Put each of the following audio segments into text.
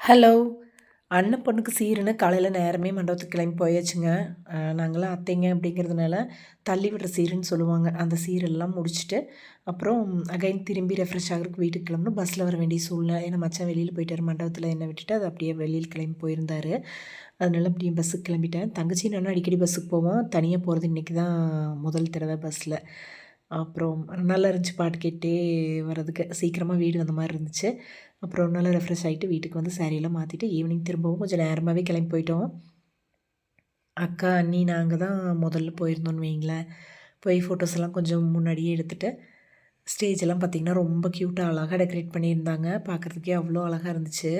Hello. அண்ணன் பொண்ணுக்கு சீருன்னு காலையில் நேரமே மண்டபத்துக்கு கிளம்பி போயாச்சுங்க. நாங்களாம் அத்தைங்க அப்படிங்கிறதுனால தள்ளி விடுற சீருன்னு சொல்லுவாங்க. அந்த சீரெல்லாம் முடிச்சுட்டு அப்புறம் அகைன் திரும்பி ரெஃப்ரெஷ் ஆகிறதுக்கு வீட்டுக்கு கிளம்பணும். பஸ்ஸில் வர வேண்டிய சூழ்நிலை. ஏன்னா மச்சான் வெளியில் போயிட்டார். மண்டபத்தில் என்ன விட்டுட்டு அது அப்படியே வெளியில் கிளம்பி போயிருந்தார். அதனால அப்படியே பஸ்ஸுக்கு கிளம்பிட்டேன். தங்கச்சி நானும் அடிக்கடி பஸ்ஸுக்கு போவோம் தனியாக போகிறது இன்றைக்கி தான் முதல் தடவை பஸ்ஸில் அப்புறம் நல்லா இருந்துச்சு பாட்டு கேட்டே வர்றதுக்கு. சீக்கிரமாக வீடு வந்த மாதிரி இருந்துச்சு. அப்புறம் நல்லா ரெஃப்ரெஷ் ஆகிட்டு வீட்டுக்கு வந்து சாரியெல்லாம் மாற்றிட்டு ஈவினிங் திரும்பவும் கொஞ்சம் நேரமாகவே கிளம்பி போயிட்டோம். அக்கா அண்ணி நாங்கள் தான் முதல்ல போயிருந்தோன்னு வைங்களேன் போய் ஃபோட்டோஸ் எல்லாம் கொஞ்சம் முன்னாடியே எடுத்துகிட்டு ஸ்டேஜ் எல்லாம் பார்த்திங்கன்னா ரொம்ப க்யூட்டாக அழகாக டெக்கரேட் பண்ணியிருந்தாங்க. பார்க்குறதுக்கே அவ்வளோ அழகாக இருந்துச்சு.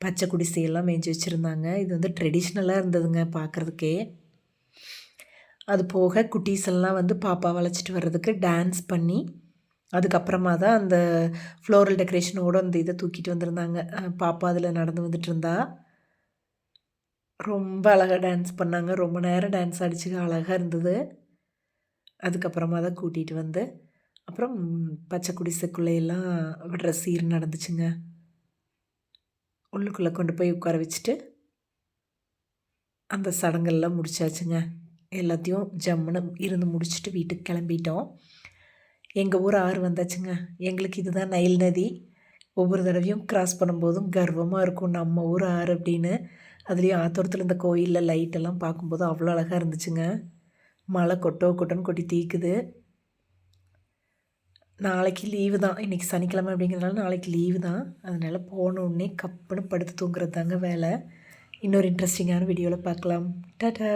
பச்சை குடிசையெல்லாம் மேய்ஞ்சி வச்சுருந்தாங்க. இது வந்து ட்ரெடிஷ்னலாக இருந்ததுங்க பார்க்குறதுக்கே அது போக குட்டீஸ் எல்லாம் வந்து பாப்பா வளைச்சிட்டு வர்றதுக்கு டான்ஸ் பண்ணி அதுக்கப்புறமா தான் அந்த ஃப்ளோரல் டெக்கரேஷனோடு அந்த இதை தூக்கிட்டு வந்திருந்தாங்க. பாப்பா அதில் நடந்து வந்துட்டு இருந்தா ரொம்ப அழகாக டான்ஸ் பண்ணாங்க. ரொம்ப நேரம் டான்ஸ் அடிச்சு அழகாக இருந்தது. அதுக்கப்புறமா தான் கூட்டிகிட்டு வந்து அப்புறம் பச்சை குடிசைக்குள்ளையெல்லாம் விடுற சீர் நடந்துச்சுங்க. உள்ளுக்குள்ளே கொண்டு போய் உட்கார வச்சுட்டு அந்த சடங்கெல்லாம் முடிச்சாச்சுங்க. எல்லாத்தையும் ஜம்முன்னு இருந்து முடிச்சுட்டு வீட்டுக்கு கிளம்பிட்டோம். எங்கள் ஊர் ஆறு வந்தாச்சுங்க. எங்களுக்கு இதுதான் நைல் நதி. ஒவ்வொரு தடவையும் கிராஸ் பண்ணும்போதும் கர்வமாக இருக்கும். நம்ம ஊர் ஆறு அப்படின்னு. அதுலேயும் ஆத்தோரத்தில் இந்த கோயிலில் லைட்டெல்லாம் பார்க்கும்போது அவ்வளோ அழகாக இருந்துச்சுங்க. மழை கொட்டோ கொட்டோன்னு கொட்டி தீக்குது. நாளைக்கு லீவு தான். இன்றைக்கி சனிக்கிழமை அப்படிங்கிறதுனால நாளைக்கு லீவு தான். அதனால் போனோடனே கப்புன்னு படுத்து தூங்குறது தாங்க வேலை. இன்னொரு இன்ட்ரெஸ்டிங்கான வீடியோவில் பார்க்கலாம். டாட்டா